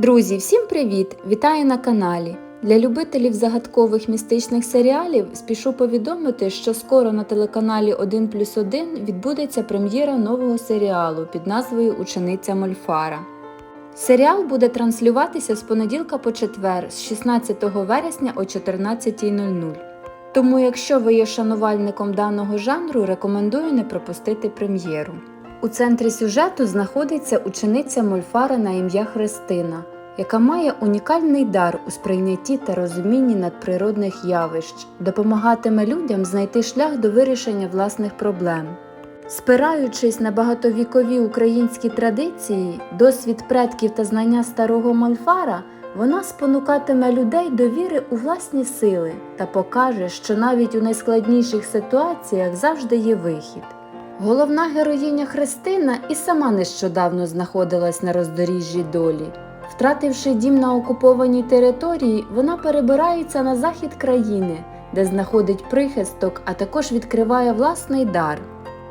Друзі, всім привіт! Вітаю на каналі! Для любителів загадкових містичних серіалів спішу повідомити, що скоро на телеканалі 1 плюс 1 відбудеться прем'єра нового серіалу під назвою Учениця Мольфара. Серіал буде транслюватися з понеділка по четвер з 16 вересня о 14.00. Тому, якщо ви є шанувальником даного жанру, рекомендую не пропустити прем'єру. У центрі сюжету знаходиться учениця Мольфара на ім'я Христина, яка має унікальний дар у сприйнятті та розумінні надприродних явищ, допомагатиме людям знайти шлях до вирішення власних проблем. Спираючись на багатовікові українські традиції, досвід предків та знання старого Мольфара, вона спонукатиме людей до віри у власні сили та покаже, що навіть у найскладніших ситуаціях завжди є вихід. Головна героїня Христина і сама нещодавно знаходилась на роздоріжжі долі. Втративши дім на окупованій території, вона перебирається на захід країни, де знаходить прихисток, а також відкриває власний дар.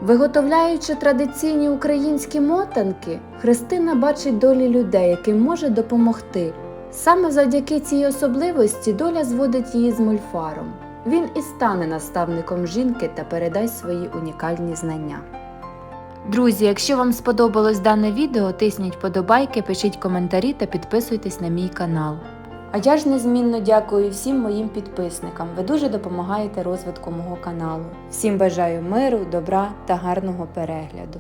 Виготовляючи традиційні українські мотанки, Христина бачить долі людей, яким може допомогти. Саме завдяки цій особливості доля зводить її з мульфаром. Він і стане наставником жінки та передасть свої унікальні знання. Друзі, якщо вам сподобалось дане відео, тисніть подобайки, пишіть коментарі та підписуйтесь на мій канал. А я ж незмінно дякую всім моїм підписникам. Ви дуже допомагаєте розвитку мого каналу. Всім бажаю миру, добра та гарного перегляду.